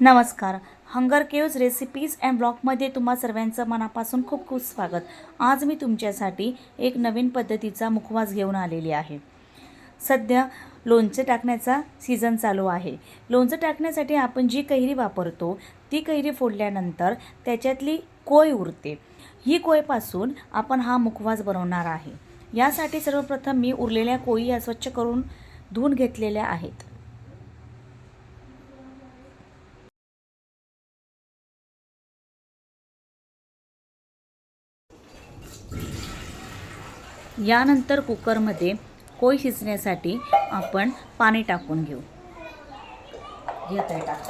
नमस्कार. Hunger caves recipes and ब्लॉगमध्ये तुम्हा सर्वांचं मनापासून खूप खूप स्वागत. आज मी तुमच्यासाठी एक नवीन पद्धतीचा मुखवास घेऊन आलेली आहे. सध्या लोणचं टाकण्याचा सीझन चालू आहे. लोणचं टाकण्यासाठी आपण जी कैरी वापरतो ती कैरी फोडल्यानंतर त्याच्यातली कोय उरते. ही कोयपासून आपण हा मुखवास बनवणार आहे. यासाठी सर्वप्रथम मी उरलेल्या कोयी या स्वच्छ करून धुवून घेतलेल्या आहेत. यानंतर कुकरमध्ये कोय शिजण्यासाठी आपण पाणी टाकून घेऊ.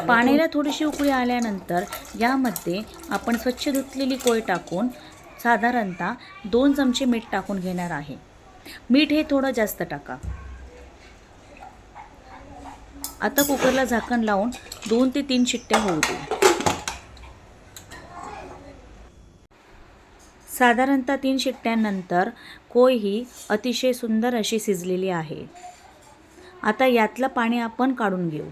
पाण्याला थोडीशी उकळी आल्यानंतर यामध्ये आपण स्वच्छ धुतलेली कोय टाकून साधारणतः दोन चमचे मीठ टाकून घेणार आहे. मीठ हे थोडं जास्त टाका. आता कुकरला झाकण लावून दोन ते तीन शिट्ट्या होऊ देऊ. साधारणतः तीन शिट्ट्यांनंतर कोय ही अतिशय सुंदर अशी शिजलेली आहे. आता यातलं पाणी आपण काढून घेऊ.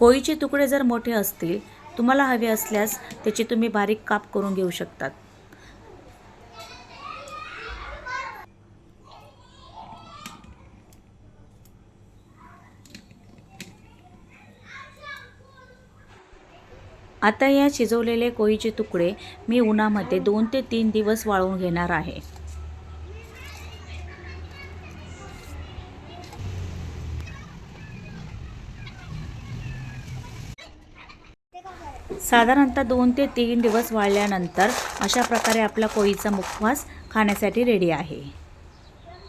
कोळीचे तुकडे जर मोठे असतील तुम्हाला हवे असल्यास त्याचे तुम्ही बारीक काप करून घेऊ शकतात. आता या शिजवलेले कोळीचे तुकडे मी उन्हामध्ये दोन ते तीन दिवस वाळवून घेणार आहे. साधारणतः दोन ते तीन दिवस वाळल्यानंतर अशा प्रकारे आपला कोळीचा मुखवास खाण्यासाठी रेडी आहे.